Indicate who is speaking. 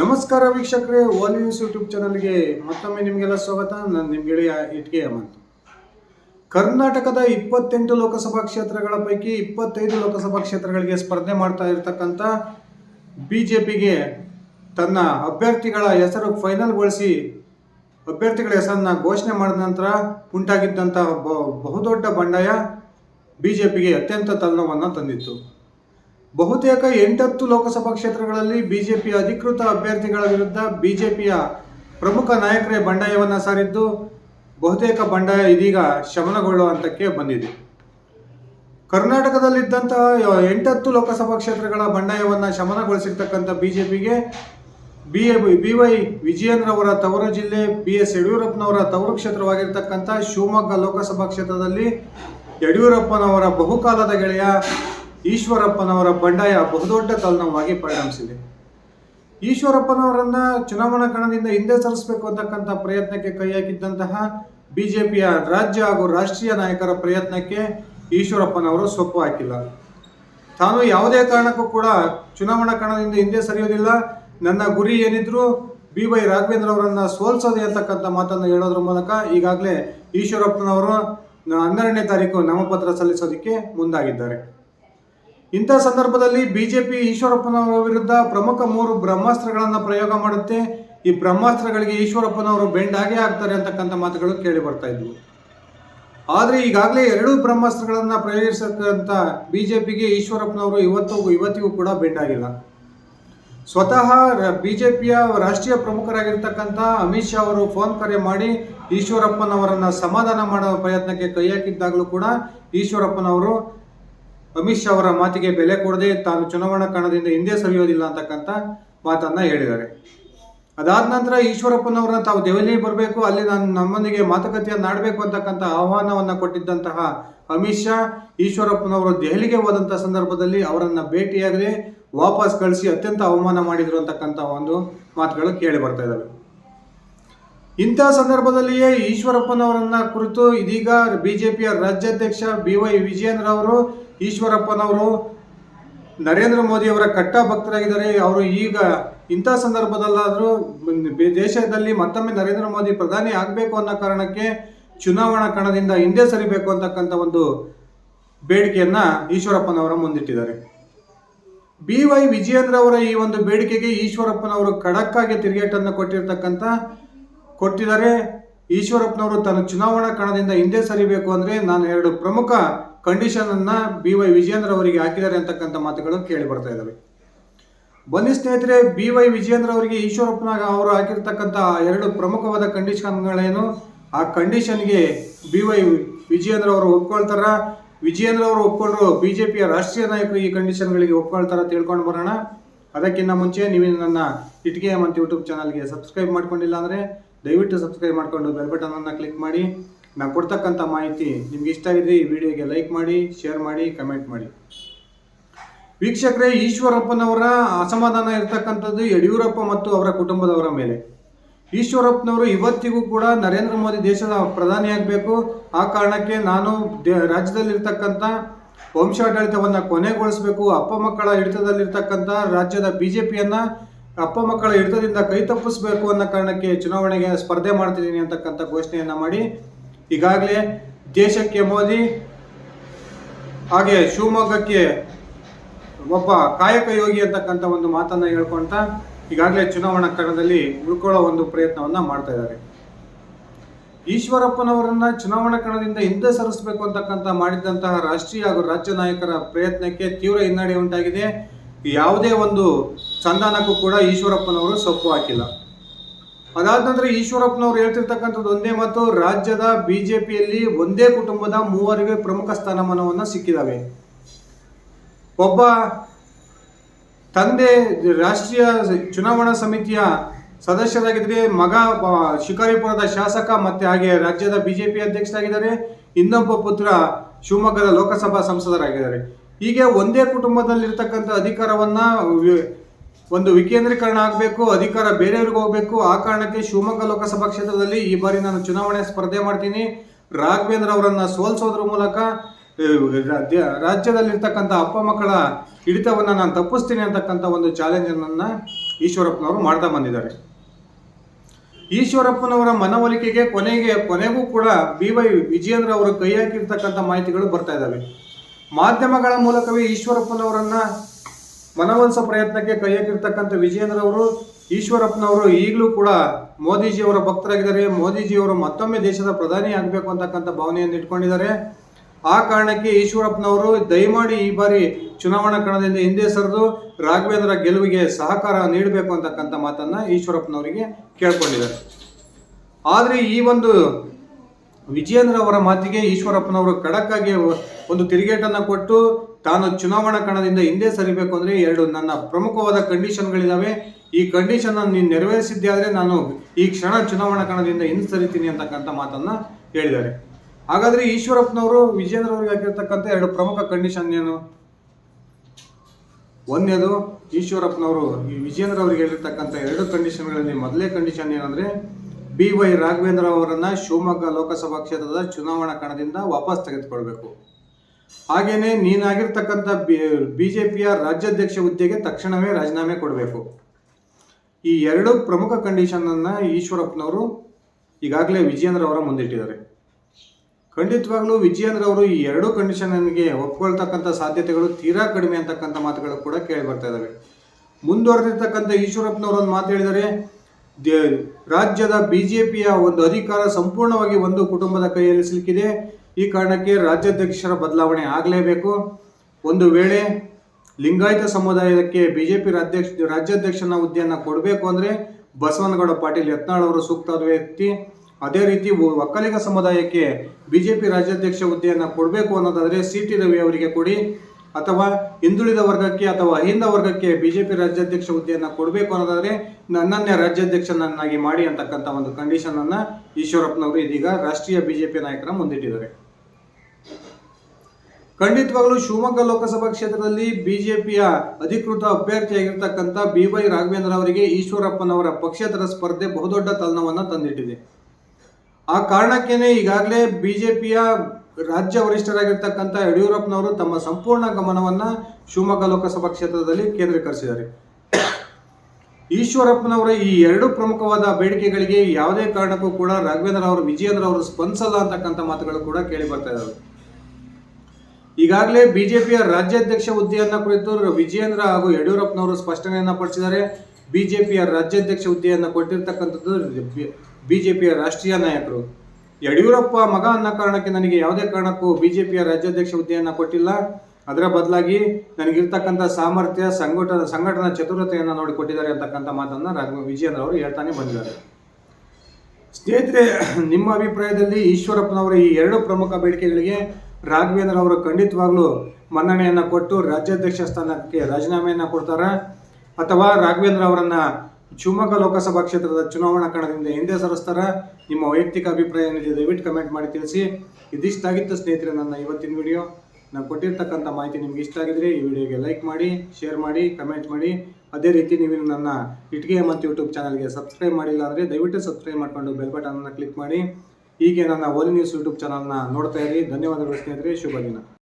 Speaker 1: ನಮಸ್ಕಾರ ವೀಕ್ಷಕರೇ ಓಲ್ news YouTube ಚಾನಲ್ಗೆ ಮತ್ತೊಮ್ಮೆ ನಿಮಗೆಲ್ಲ ಸ್ವಾಗತ. ನಾನು ನಿಮ್ಮ ಗೆಳೆಯ ಇಟ್ಕೆ ಅಮಂತ್. ಕರ್ನಾಟಕದ ಇಪ್ಪತ್ತೆಂಟು ಲೋಕಸಭಾ ಕ್ಷೇತ್ರಗಳ ಪೈಕಿ ಇಪ್ಪತ್ತೈದು ಲೋಕಸಭಾ ಕ್ಷೇತ್ರಗಳಿಗೆ ಸ್ಪರ್ಧೆ ಮಾಡ್ತಾ ಇರತಕ್ಕಂಥ ಬಿ ಜೆ ಪಿಗೆ ತನ್ನ ಅಭ್ಯರ್ಥಿಗಳ ಹೆಸರು ಫೈನಲ್ಗೊಳಿಸಿ ಅಭ್ಯರ್ಥಿಗಳ ಹೆಸರನ್ನ ಘೋಷಣೆ ಮಾಡಿದ ನಂತರ ಉಂಟಾಗಿದ್ದಂತಹ ಬಹುದೊಡ್ಡ ಬಂಡಾಯ ಬಿ ಜೆ ಪಿಗೆ ಅತ್ಯಂತ ತಲ್ಲಣವನ್ನು ತಂದಿತ್ತು. ಬಹುತೇಕ ಎಂಟತ್ತು ಲೋಕಸಭಾ ಕ್ಷೇತ್ರಗಳಲ್ಲಿ ಬಿಜೆಪಿ ಅಧಿಕೃತ ಅಭ್ಯರ್ಥಿಗಳ ವಿರುದ್ಧ ಬಿಜೆಪಿಯ ಪ್ರಮುಖ ನಾಯಕರೇ ಬಂಡಾಯವನ್ನು ಸಾರಿದ್ದು ಬಹುತೇಕ ಬಂಡಾಯ ಇದೀಗ ಶಮನಗೊಳ್ಳುವ ಹಂತಕ್ಕೆ ಬಂದಿದೆ. ಕರ್ನಾಟಕದಲ್ಲಿದ್ದಂತಹ ಎಂಟತ್ತು ಲೋಕಸಭಾ ಕ್ಷೇತ್ರಗಳ ಬಂಡಾಯವನ್ನು ಶಮನಗೊಳಿಸಿರ್ತಕ್ಕಂಥ ಬಿಜೆಪಿಗೆ B A B Y Vijayendra ಅವರ ತವರು ಜಿಲ್ಲೆ, ಬಿ ಎಸ್ ಯಡಿಯೂರಪ್ಪನವರ ತವರು ಕ್ಷೇತ್ರವಾಗಿರ್ತಕ್ಕಂಥ ಶಿವಮೊಗ್ಗ ಲೋಕಸಭಾ ಕ್ಷೇತ್ರದಲ್ಲಿ ಯಡಿಯೂರಪ್ಪನವರ ಬಹುಕಾಲದ ಗೆಳೆಯ ಈಶ್ವರಪ್ಪನವರ ಬಂಡಾಯ ಬಹುದೊಡ್ಡ ತಲೆನೋವಾಗಿ ಪರಿಣಮಿಸಿದೆ. ಈಶ್ವರಪ್ಪನವರನ್ನ ಚುನಾವಣಾ ಕಣದಿಂದ ಹಿಂದೆ ಸರಿಸಬೇಕು ಅಂತಕ್ಕಂಥ ಪ್ರಯತ್ನಕ್ಕೆ ಕೈ ಹಾಕಿದ್ದಂತಹ ಬಿಜೆಪಿಯ ರಾಜ್ಯ ಹಾಗೂ ರಾಷ್ಟ್ರೀಯ ನಾಯಕರ ಪ್ರಯತ್ನಕ್ಕೆ ಈಶ್ವರಪ್ಪನವರು ಸೊಪ್ಪು ಹಾಕಿಲ್ಲ. ತಾನು ಯಾವುದೇ ಕಾರಣಕ್ಕೂ ಕೂಡ ಚುನಾವಣಾ ಕಣದಿಂದ ಹಿಂದೆ ಸರಿಯೋದಿಲ್ಲ. ನನ್ನ ಗುರಿ ಏನಿದ್ರು ಬಿ ವೈ ರಾಘವೇಂದ್ರ ಅವರನ್ನ ಸೋಲ್ಸೋದು ಅಂತಕ್ಕಂಥ ಮಾತನ್ನು ಹೇಳೋದ್ರ ಮೂಲಕ ಈಗಾಗಲೇ ಈಶ್ವರಪ್ಪನವರು ಹನ್ನೆರಡನೇ ತಾರೀಕು ನಾಮಪತ್ರ ಸಲ್ಲಿಸೋದಕ್ಕೆ ಮುಂದಾಗಿದ್ದಾರೆ. ಇಂಥ ಸಂದರ್ಭದಲ್ಲಿ ಬಿಜೆಪಿ ಈಶ್ವರಪ್ಪನವರ ವಿರುದ್ಧ ಪ್ರಮುಖ ಮೂರು ಬ್ರಹ್ಮಾಸ್ತ್ರಗಳನ್ನು ಪ್ರಯೋಗ ಮಾಡುತ್ತೆ. ಈ ಬ್ರಹ್ಮಾಸ್ತ್ರಗಳಿಗೆ ಈಶ್ವರಪ್ಪನವರು ಬೆಂಡ್ ಆಗೇ ಆಗ್ತಾರೆ ಅಂತಕ್ಕಂಥ ಮಾತುಗಳು ಕೇಳಿ ಬರ್ತಾ ಇದ್ವು. ಆದರೆ ಈಗಾಗಲೇ ಎರಡು ಬ್ರಹ್ಮಾಸ್ತ್ರಗಳನ್ನು ಪ್ರಯೋಗಿಸತಕ್ಕಂಥ ಬಿಜೆಪಿಗೆ ಈಶ್ವರಪ್ಪನವರು ಇವತ್ತು, ಇವತ್ತಿಗೂ ಕೂಡ ಬೆಂಡ್ ಆಗಿಲ್ಲ ಸ್ವತಃ ಬಿಜೆಪಿಯ ರಾಷ್ಟ್ರೀಯ ಪ್ರಮುಖರಾಗಿರ್ತಕ್ಕಂಥ ಅಮಿತ್ ಶಾ ಅವರು ಫೋನ್ ಕರೆ ಮಾಡಿ ಈಶ್ವರಪ್ಪನವರನ್ನ ಸಮಾಧಾನ ಮಾಡುವ ಪ್ರಯತ್ನಕ್ಕೆ ಕೈ ಹಾಕಿದ್ದಾಗಲೂ ಕೂಡ ಈಶ್ವರಪ್ಪನವರು ಅಮಿತ್ ಶಾ ಅವರ ಮಾತಿಗೆ ಬೆಲೆ ಕೊಡದೆ ತಾನು ಚುನಾವಣಾ ಕಣದಿಂದ ಹಿಂದೆ ಸರಿಯೋದಿಲ್ಲ ಅಂತಕ್ಕಂಥ ಮಾತನ್ನ ಹೇಳಿದ್ದಾರೆ. ಅದಾದ ನಂತರ ಈಶ್ವರಪ್ಪನವರನ್ನ ತಾವು ದೆಹಲಿಗೆ ಬರಬೇಕು, ಅಲ್ಲಿ ನಾನು ನಮ್ಮೊಂದಿಗೆ ಮಾತುಕತೆಯನ್ನು ಆಡಬೇಕು ಅಂತಕ್ಕಂಥ ಆಹ್ವಾನವನ್ನು ಕೊಟ್ಟಿದ್ದಂತಹ ಅಮಿತ್ ಶಾ, ಈಶ್ವರಪ್ಪನವರು ದೆಹಲಿಗೆ ಹೋದಂಥ ಸಂದರ್ಭದಲ್ಲಿ ಅವರನ್ನ ಭೇಟಿಯಾಗದೆ ವಾಪಸ್ ಕಳಿಸಿ ಅತ್ಯಂತ ಅವಮಾನ ಮಾಡಿದ್ರು ಅಂತಕ್ಕಂಥ ಒಂದು ಮಾತುಗಳು ಕೇಳಿ ಬರ್ತಾ ಇದ್ದಾವೆ ಇಂತಹ ಸಂದರ್ಭದಲ್ಲಿಯೇ ಈಶ್ವರಪ್ಪನವರನ್ನ ಕುರಿತು ಇದೀಗ ಬಿಜೆಪಿಯ ರಾಜ್ಯಾಧ್ಯಕ್ಷ ಬಿ ವೈ ವಿಜಯೇಂದ್ರ ಅವರು ಈಶ್ವರಪ್ಪನವರು ನರೇಂದ್ರ ಮೋದಿ ಅವರ ಕಟ್ಟ ಭಕ್ತರಾಗಿದ್ದಾರೆ ಅವರು ಈಗ ಇಂಥ ಸಂದರ್ಭದಲ್ಲಾದರೂ ದೇಶದಲ್ಲಿ ಮತ್ತೊಮ್ಮೆ ನರೇಂದ್ರ ಮೋದಿ ಪ್ರಧಾನಿ ಆಗಬೇಕು ಅನ್ನೋ ಕಾರಣಕ್ಕೆ ಚುನಾವಣಾ ಕಣದಿಂದ ಹಿಂದೆ ಸರಿಬೇಕು ಅಂತಕ್ಕಂಥ ಒಂದು ಬೇಡಿಕೆಯನ್ನ ಈಶ್ವರಪ್ಪನವರ ಮುಂದಿಟ್ಟಿದ್ದಾರೆ. ಬಿ ವೈ ವಿಜಯೇಂದ್ರ ಅವರ ಈ ಒಂದು ಬೇಡಿಕೆಗೆ ಈಶ್ವರಪ್ಪನವರು ಖಡಕ್ಕಾಗಿ ತಿರುಗೇಟನ್ನು ಕೊಟ್ಟಿರ್ತಕ್ಕಂಥ ಕೊಟ್ಟಿದ್ದಾರೆ. ಈಶ್ವರಪ್ಪನವರು ತನ್ನ ಚುನಾವಣಾ ಕಣದಿಂದ ಹಿಂದೆ ಸರಿಬೇಕು ಅಂದರೆ ನಾನು ಎರಡು ಪ್ರಮುಖ ಕಂಡೀಷನ್ ಅನ್ನ ಬಿ ವೈ ವಿಜಯೇಂದ್ರ ಅವರಿಗೆ ಹಾಕಿದ್ದಾರೆ ಅಂತಕ್ಕಂಥ ಮಾತುಗಳು ಕೇಳಿ ಬರ್ತಾ ಇದ್ದಾವೆ ಬನ್ನಿ ಸ್ನೇಹಿತರೆ ಬಿ ವೈ ವಿಜಯೇಂದ್ರ ಅವರಿಗೆ ಈಶ್ವರಪ್ಪನ ಅವರು ಹಾಕಿರ್ತಕ್ಕಂಥ ಎರಡು ಪ್ರಮುಖವಾದ ಕಂಡೀಷನ್ಗಳೇನು ಆ ಕಂಡೀಷನ್ಗೆ ಬಿ ವೈ ವಿಜಯೇಂದ್ರ ಅವರು ಒಪ್ಕೊಳ್ತಾರ? ವಿಜಯೇಂದ್ರ ಅವರು ಒಪ್ಕೊಂಡ್ರು ಪಿಯ ರಾಷ್ಟ್ರೀಯ ನಾಯಕರು ಈ ಕಂಡೀಷನ್ಗಳಿಗೆ ಒಪ್ಕೊಳ್ತಾರ ತಿಳ್ಕೊಂಡು ಬರೋಣ. ಅದಕ್ಕಿಂತ ಮುಂಚೆ ನೀವು ನನ್ನ ಇಟ್ಗೆ ಅಂತ ಯೂಟ್ಯೂಬ್ ಚಾನಲ್ಗೆ ಸಬ್ಸ್ಕ್ರೈಬ್ ಮಾಡ್ಕೊಂಡಿಲ್ಲ ಅಂದರೆ ದಯವಿಟ್ಟು ಸಬ್ಸ್ಕ್ರೈಬ್ ಮಾಡಿಕೊಂಡು ಬೆಲ್ ಬಟನನ್ನು ಕ್ಲಿಕ್ ಮಾಡಿ. ನಾನು ಕೊಡ್ತಕ್ಕಂಥ ಮಾಹಿತಿ ನಿಮ್ಗೆ ಇಷ್ಟ ಆಗಿದ್ರೆ ಈ ವಿಡಿಯೋಗೆ ಲೈಕ್ ಮಾಡಿ, ಶೇರ್ ಮಾಡಿ, ಕಮೆಂಟ್ ಮಾಡಿ. ವೀಕ್ಷಕರೇ, ಈಶ್ವರಪ್ಪನವರ ಅಸಮಾಧಾನ ಇರತಕ್ಕಂಥದ್ದು ಯಡಿಯೂರಪ್ಪ ಮತ್ತು ಅವರ ಕುಟುಂಬದವರ ಮೇಲೆ. ಈಶ್ವರಪ್ಪನವರು ಇವತ್ತಿಗೂ ಕೂಡ ನರೇಂದ್ರ ಮೋದಿ ದೇಶದ ಪ್ರಧಾನಿಯಾಗಬೇಕು ಆ ಕಾರಣಕ್ಕೆ ನಾನು ರಾಜ್ಯದಲ್ಲಿರ್ತಕ್ಕಂಥ ವಂಶಾಡಳಿತವನ್ನು ಕೊನೆಗೊಳಿಸಬೇಕು. ಅಪ್ಪ ಮಕ್ಕಳ ಹಿಡಿತದಲ್ಲಿರ್ತಕ್ಕಂಥ ರಾಜ್ಯದ ಬಿ ಜೆ ಪಿಯನ್ನು ಅಪ್ಪ ಮಕ್ಕಳ ಹಿಡಿತದಿಂದ ಕೈ ತಪ್ಪಿಸಬೇಕು ಅನ್ನೋ ಕಾರಣಕ್ಕೆ ಚುನಾವಣೆಗೆ ಸ್ಪರ್ಧೆ ಮಾಡ್ತಿದ್ದೀನಿ ಅಂತಕ್ಕಂಥ ಘೋಷಣೆಯನ್ನು ಮಾಡಿ ಈಗಾಗಲೇ ದೇಶಕ್ಕೆ ಮೋದಿ, ಹಾಗೆ ಶಿವಮೊಗ್ಗಕ್ಕೆ ಒಬ್ಬ ಕಾಯಕ ಯೋಗಿ ಅಂತಕ್ಕಂಥ ಒಂದು ಮಾತನ್ನ ಹೇಳ್ಕೊಳ್ತಾ ಈಗಾಗಲೇ ಚುನಾವಣಾ ಕಣದಲ್ಲಿ ಉಳ್ಕೊಳ್ಳೋ ಒಂದು ಪ್ರಯತ್ನವನ್ನ ಮಾಡ್ತಾ ಇದ್ದಾರೆ. ಈಶ್ವರಪ್ಪನವರನ್ನ ಚುನಾವಣಾ ಕಣದಿಂದ ಹಿಂದೆ ಸರಿಸಬೇಕು ಅಂತಕ್ಕಂಥ ಮಾಡಿದ್ದಂತಹ ರಾಷ್ಟ್ರೀಯ ಹಾಗೂ ರಾಜ್ಯ ನಾಯಕರ ಪ್ರಯತ್ನಕ್ಕೆ ತೀವ್ರ ಹಿನ್ನಡೆ ಉಂಟಾಗಿದೆ. ಯಾವುದೇ ಒಂದು ಸಂಧಾನಕ್ಕೂ ಕೂಡ ಈಶ್ವರಪ್ಪನವರು ಸೊಪ್ಪು ಹಾಕಿಲ್ಲ. ಅದಾದ ನಂತರ ಈಶ್ವರಪ್ಪನವರು ಹೇಳ್ತಿರ್ತಕ್ಕಂಥದ್ದು ಒಂದೇ ಮತ್ತು ರಾಜ್ಯದ ಬಿಜೆಪಿಯಲ್ಲಿ ಒಂದೇ ಕುಟುಂಬದ ಮೂವರಿಗೆ ಪ್ರಮುಖ ಸ್ಥಾನಮಾನವನ್ನು ಸಿಕ್ಕಿದಾವೆ. ಒಬ್ಬ ತಂದೆ ರಾಷ್ಟ್ರೀಯ ಚುನಾವಣಾ ಸಮಿತಿಯ ಸದಸ್ಯರಾಗಿದ್ದರೆ ಮಗ ಶಿಕಾರಿಪುರದ ಶಾಸಕ ಮತ್ತೆ ಹಾಗೆ ರಾಜ್ಯದ ಬಿಜೆಪಿ ಅಧ್ಯಕ್ಷರಾಗಿದ್ದಾರೆ. ಇನ್ನೊಬ್ಬ ಪುತ್ರ ಶಿವಮೊಗ್ಗದ ಲೋಕಸಭಾ ಸಂಸದರಾಗಿದ್ದಾರೆ. ಹೀಗೆ ಒಂದೇ ಕುಟುಂಬದಲ್ಲಿರ್ತಕ್ಕಂಥ ಅಧಿಕಾರವನ್ನ ಒಂದು ವಿಕೇಂದ್ರೀಕರಣ ಆಗಬೇಕು, ಅಧಿಕಾರ ಬೇರೆಯವ್ರಿಗೆ ಹೋಗಬೇಕು, ಆ ಕಾರಣಕ್ಕೆ ಶಿವಮೊಗ್ಗ ಲೋಕಸಭಾ ಕ್ಷೇತ್ರದಲ್ಲಿ ಈ ಬಾರಿ ನಾನು ಚುನಾವಣೆ ಸ್ಪರ್ಧೆ ಮಾಡ್ತೀನಿ. ರಾಘವೇಂದ್ರ ಅವರನ್ನು ಸೋಲಿಸೋದ್ರ ಮೂಲಕ ರಾಜ್ಯದಲ್ಲಿರ್ತಕ್ಕಂಥ ಅಪ್ಪ ಮಕ್ಕಳ ಹಿಡಿತವನ್ನು ನಾನು ತಪ್ಪಿಸ್ತೀನಿ ಅಂತಕ್ಕಂಥ ಒಂದು ಚಾಲೆಂಜನ್ನು ಈಶ್ವರಪ್ಪನವರು ಮಾಡ್ತಾ ಬಂದಿದ್ದಾರೆ. ಈಶ್ವರಪ್ಪನವರ ಮನವೊಲಿಕೆಗೆ ಕೊನೆಗೆ, ಕೊನೆಗೂ ಕೂಡ ಬಿ ವೈ ವಿಜಯೇಂದ್ರ ಅವರು ಕೈ ಹಾಕಿರ್ತಕ್ಕಂಥ ಮಾಹಿತಿಗಳು ಬರ್ತಾ ಇದ್ದಾವೆ. ಮಾಧ್ಯಮಗಳ ಮೂಲಕವೇ ಈಶ್ವರಪ್ಪನವರನ್ನ ಮನವೊಲಿಸೋ ಪ್ರಯತ್ನಕ್ಕೆ ಕೈ ಹಾಕಿರ್ತಕ್ಕಂಥ ವಿಜಯೇಂದ್ರ ಅವರು ಈಶ್ವರಪ್ಪನವರು, ಈಗಲೂ ಕೂಡ ಮೋದಿಜಿಯವರ ಭಕ್ತರಾಗಿದ್ದಾರೆ. ಮೋದಿಜಿಯವರು ಮತ್ತೊಮ್ಮೆ ದೇಶದ ಪ್ರಧಾನಿ ಆಗಬೇಕು ಅಂತಕ್ಕಂಥ ಭಾವನೆಯನ್ನು ಇಟ್ಕೊಂಡಿದ್ದಾರೆ. ಆ ಕಾರಣಕ್ಕೆ ಈಶ್ವರಪ್ಪನವರು, ದಯಮಾಡಿ ಈ ಬಾರಿ ಚುನಾವಣಾ ಕಣದಿಂದ ಹಿಂದೆ ಸರಿದು ರಾಘವೇಂದ್ರ ಗೆಲುವಿಗೆ ಸಹಕಾರ ನೀಡಬೇಕು ಅಂತಕ್ಕಂಥ ಮಾತನ್ನು ಈಶ್ವರಪ್ಪನವರಿಗೆ ಕೇಳ್ಕೊಂಡಿದ್ದಾರೆ. ಆದರೆ ಈ ಒಂದು ವಿಜಯೇಂದ್ರ ಅವರ ಮಾತಿಗೆ ಈಶ್ವರಪ್ಪನವರು ಖಡಕ್ಕಾಗಿ ಒಂದು ತಿರುಗೇಟನ್ನು ಕೊಟ್ಟು ತಾನು ಚುನಾವಣಾ ಕಣದಿಂದ ಹಿಂದೆ ಸರಿಬೇಕು ಅಂದರೆ ಎರಡು ನನ್ನ ಪ್ರಮುಖವಾದ ಕಂಡೀಷನ್ಗಳಿದ್ದಾವೆ ಈ ಕಂಡೀಷನ್ ನೀನು ನೆರವೇರಿಸಿದ್ದೆ ಆದರೆ ನಾನು ಈ ಕ್ಷಣ ಚುನಾವಣಾ ಕಣದಿಂದ ಹಿಂದೆ ಸರಿತೀನಿ ಅಂತಕ್ಕಂಥ ಮಾತನ್ನ ಹೇಳಿದ್ದಾರೆ. ಹಾಗಾದ್ರೆ ಈಶ್ವರಪ್ಪನವರು ವಿಜೇಂದ್ರ ಅವರಿಗೆ ಹಾಕಿರ್ತಕ್ಕಂಥ ಎರಡು ಪ್ರಮುಖ ಕಂಡೀಷನ್ ಏನು? ಒಂದನೇದು, ಈಶ್ವರಪ್ಪನವರು, ಈ ವಿಜೇಂದ್ರ ಅವರಿಗೆ ಹೇಳಿರ್ತಕ್ಕಂಥ ಎರಡು ಕಂಡೀಷನ್ಗಳಲ್ಲಿ ಮೊದಲೇ ಕಂಡೀಷನ್ ಏನಂದ್ರೆ, ಬಿ ವೈ ರಾಘವೇಂದ್ರ ಅವರನ್ನು ಶಿವಮೊಗ್ಗ ಲೋಕಸಭಾ ಕ್ಷೇತ್ರದ ಚುನಾವಣಾ ಕಣದಿಂದ ವಾಪಸ್ ತೆಗೆದುಕೊಳ್ಬೇಕು. ಹಾಗೇನೆ ನೀನಾಗಿರ್ತಕ್ಕಂಥ ಬಿ ಜೆ ಪಿಯ ರಾಜ್ಯಾಧ್ಯಕ್ಷ ಹುದ್ದೆಗೆ ತಕ್ಷಣವೇ ರಾಜೀನಾಮೆ ಕೊಡಬೇಕು. ಈ ಎರಡು ಪ್ರಮುಖ ಕಂಡೀಷನ್ ಅನ್ನ ಈಶ್ವರಪ್ಪನವರು ಈಗಾಗಲೇ ವಿಜಯೇಂದ್ರ ಅವರ ಮುಂದಿಟ್ಟಿದ್ದಾರೆ. ಖಂಡಿತವಾಗ್ಲೂ ವಿಜಯೇಂದ್ರ ಅವರು ಈ ಎರಡು ಕಂಡೀಷನ್ಗೆ ಒಪ್ಕೊಳ್ತಕ್ಕಂಥ ಸಾಧ್ಯತೆಗಳು ತೀರಾ ಕಡಿಮೆ ಅಂತಕ್ಕಂಥ ಮಾತುಗಳು ಕೂಡ ಕೇಳಿ ಬರ್ತಾ ಇದ್ದಾವೆ ಮುಂದುವರೆದಿರ್ತಕ್ಕಂಥ ಈಶ್ವರಪ್ಪನವರು ಒಂದು ಮಾತು ಹೇಳಿದರೆ ರಾಜ್ಯದ ಬಿಜೆಪಿಯ ಒಂದು ಅಧಿಕಾರ ಸಂಪೂರ್ಣವಾಗಿ ಒಂದು ಕುಟುಂಬದ ಕೈಯಲ್ಲಿ ಸಿಲುಕಿದೆ ಈ ಕಾರಣಕ್ಕೆ ರಾಜ್ಯಾಧ್ಯಕ್ಷರ ಬದಲಾವಣೆ ಆಗಲೇಬೇಕು. ಒಂದು ವೇಳೆ ಲಿಂಗಾಯತ ಸಮುದಾಯಕ್ಕೆ ಬಿಜೆಪಿ ರಾಜ್ಯಾಧ್ಯಕ್ಷ, ರಾಜ್ಯಾಧ್ಯಕ್ಷನ ಹುದ್ದೆಯನ್ನು ಕೊಡಬೇಕು ಅಂದರೆ ಬಸವನಗೌಡ ಪಾಟೀಲ್ ಯತ್ನಾಳ್ ಅವರು ಸೂಕ್ತವಾದ ವ್ಯಕ್ತಿ. ಅದೇ ರೀತಿ ಒಕ್ಕಲಿಗ ಸಮುದಾಯಕ್ಕೆ ಬಿಜೆಪಿ ರಾಜ್ಯಾಧ್ಯಕ್ಷ ಹುದ್ದೆಯನ್ನು ಕೊಡಬೇಕು ಅನ್ನೋದಾದರೆ ಸಿ ಟಿ ರವಿ ಅವರಿಗೆ ಕೊಡಿ. ಅಥವಾ ಹಿಂದುಳಿದ ವರ್ಗಕ್ಕೆ ಅಥವಾ ಅಹಿಂದ ವರ್ಗಕ್ಕೆ ಬಿಜೆಪಿ ರಾಜ್ಯಾಧ್ಯಕ್ಷ ಹುದ್ದೆಯನ್ನು ಕೊಡಬೇಕು ಅನ್ನೋದಾದರೆ ನನ್ನನ್ನೇ ರಾಜ್ಯಾಧ್ಯಕ್ಷನನ್ನಾಗಿ ಮಾಡಿ ಅಂತಕ್ಕಂಥ ಒಂದು ಕಂಡೀಷನನ್ನು ಈಶ್ವರಪ್ಪನವರು ಇದೀಗ ರಾಷ್ಟ್ರೀಯ ಬಿಜೆಪಿ ನಾಯಕರ ಮುಂದಿಟ್ಟಿದ್ದಾರೆ. ಖಂಡಿತವಾಗ್ಲೂ ಶಿವಮೊಗ್ಗ ಲೋಕಸಭಾ ಕ್ಷೇತ್ರದಲ್ಲಿ ಬಿಜೆಪಿಯ ಅಧಿಕೃತ ಅಭ್ಯರ್ಥಿಯಾಗಿರ್ತಕ್ಕಂಥ ಬಿ ವೈ ರಾಘವೇಂದ್ರ ಅವರಿಗೆ ಈಶ್ವರಪ್ಪನವರ ಪಕ್ಷೇತರ ಸ್ಪರ್ಧೆ ಬಹುದೊಡ್ಡ ತಲನವನ್ನು ತಂದಿಟ್ಟಿದೆ. ಆ ಕಾರಣಕ್ಕೇನೆ ಈಗಾಗಲೇ ಬಿಜೆಪಿಯ ರಾಜ್ಯ ವರಿಷ್ಠರಾಗಿರ್ತಕ್ಕಂಥ ಯಡಿಯೂರಪ್ಪನವರು ತಮ್ಮ ಸಂಪೂರ್ಣ ಗಮನವನ್ನ ಶಿವಮೊಗ್ಗ ಲೋಕಸಭಾ ಕ್ಷೇತ್ರದಲ್ಲಿ ಕೇಂದ್ರೀಕರಿಸಿದ್ದಾರೆ. ಈಶ್ವರಪ್ಪನವರ ಈ ಎರಡು ಪ್ರಮುಖವಾದ ಬೇಡಿಕೆಗಳಿಗೆ ಯಾವುದೇ ಕಾರಣಕ್ಕೂ ಕೂಡ ರಾಘವೇಂದ್ರ ಅವರು, ವಿಜಯೇಂದ್ರ ಅವರು ಸ್ಪಂದಿಸಲ್ಲ ಅಂತಕ್ಕಂಥ ಮಾತುಗಳು ಕೂಡ ಕೇಳಿ ಬರ್ತಾ ಇದ್ದಾವೆ ಈಗಾಗಲೇ ಬಿಜೆಪಿಯ ರಾಜ್ಯಾಧ್ಯಕ್ಷ ಹುದ್ದೆಯನ್ನ ಕುರಿತು ವಿಜಯೇಂದ್ರ ಹಾಗೂ ಯಡಿಯೂರಪ್ಪನವರು ಸ್ಪಷ್ಟನೆಯನ್ನ ಪಡಿಸಿದ್ದಾರೆ. ಬಿಜೆಪಿಯ ರಾಜ್ಯಾಧ್ಯಕ್ಷ ಹುದ್ದೆಯನ್ನ ಕೊಟ್ಟಿರ್ತಕ್ಕಂಥದ್ದು ಬಿಜೆಪಿಯ ರಾಷ್ಟ್ರೀಯ ನಾಯಕರು. ಯಡಿಯೂರಪ್ಪ ಮಗ ಅನ್ನೋ ಕಾರಣಕ್ಕೆ ನನಗೆ ಯಾವುದೇ ಕಾರಣಕ್ಕೂ ಬಿಜೆಪಿಯ ರಾಜ್ಯಾಧ್ಯಕ್ಷ ಹುದ್ದೆಯನ್ನ ಕೊಟ್ಟಿಲ್ಲ. ಅದರ ಬದಲಾಗಿ ನನಗಿರ್ತಕ್ಕಂಥ ಸಾಮರ್ಥ್ಯ, ಸಂಘಟನ, ಸಂಘಟನಾ ಚತುರತೆಯನ್ನು ನೋಡಿ ಕೊಟ್ಟಿದ್ದಾರೆ ಅಂತಕ್ಕಂಥ ಮಾತನ್ನ ರಾಘವ ವಿಜಯೇಂದ್ರ ಅವರು ಹೇಳ್ತಾನೆ ಬಂದಿದ್ದಾರೆ. ಸ್ನೇಹಿತರೆ, ನಿಮ್ಮ ಅಭಿಪ್ರಾಯದಲ್ಲಿ ಈಶ್ವರಪ್ಪನವರ ಈ ಎರಡು ಪ್ರಮುಖ ಬೇಡಿಕೆಗಳಿಗೆ ರಾಘವೇಂದ್ರ ಅವರು ಖಂಡಿತವಾಗ್ಲೂ ಮನ್ನಣೆಯನ್ನು ಕೊಟ್ಟು ರಾಜ್ಯಾಧ್ಯಕ್ಷ ಸ್ಥಾನಕ್ಕೆ ರಾಜೀನಾಮೆಯನ್ನು ಕೊಡ್ತಾರೆ. ಅಥವಾ ರಾಘವೇಂದ್ರ ಅವರನ್ನು ಶಿವಮೊಗ್ಗ ಲೋಕಸಭಾ ಕ್ಷೇತ್ರದ ಚುನಾವಣಾ ಕಣದಿಂದ ಹಿಂದೆ ಸರಿಸ್ತಾರ. ನಿಮ್ಮ ವೈಯಕ್ತಿಕ ಅಭಿಪ್ರಾಯ ಏನಿದೆ ದಯವಿಟ್ಟು ಕಮೆಂಟ್ ಮಾಡಿ ತಿಳಿಸಿ. ಇದಿಷ್ಟಾಗಿತ್ತು ಸ್ನೇಹಿತರೆ ನನ್ನ ಇವತ್ತಿನ ವಿಡಿಯೋ. ನಾನು ಕೊಟ್ಟಿರ್ತಕ್ಕಂಥ ಮಾಹಿತಿ ನಿಮ್ಗೆ ಇಷ್ಟ ಆಗಿದ್ರೆ ಈ ವಿಡಿಯೋಗೆ ಲೈಕ್ ಮಾಡಿ, ಶೇರ್ ಮಾಡಿ, ಕಮೆಂಟ್ ಮಾಡಿ. ಅದೇ ರೀತಿ ನೀವು ನನ್ನ ಇಟ್ಗೆ ಮತ್ತು ಯೂಟ್ಯೂಬ್ ಚಾನಲ್ಗೆ ಸಬ್ಸ್ಕ್ರೈಬ್ ಮಾಡಿಲ್ಲ ಅಂದರೆ ದಯವಿಟ್ಟು ಸಬ್ಸ್ಕ್ರೈಬ್ ಮಾಡಿಕೊಂಡು ಬೆಲ್ ಬಟನನ್ನು ಕ್ಲಿಕ್ ಮಾಡಿ. ಹೀಗೆ ನನ್ನ ಓಲಿ ನ್ಯೂಸ್ ಯೂಟ್ಯೂಬ್ ಚಾನಲ್ನ ನೋಡ್ತಾ ಇರಿ. ಧನ್ಯವಾದಗಳು ಸ್ನೇಹಿತರೆ. ಶುಭ ದಿನ.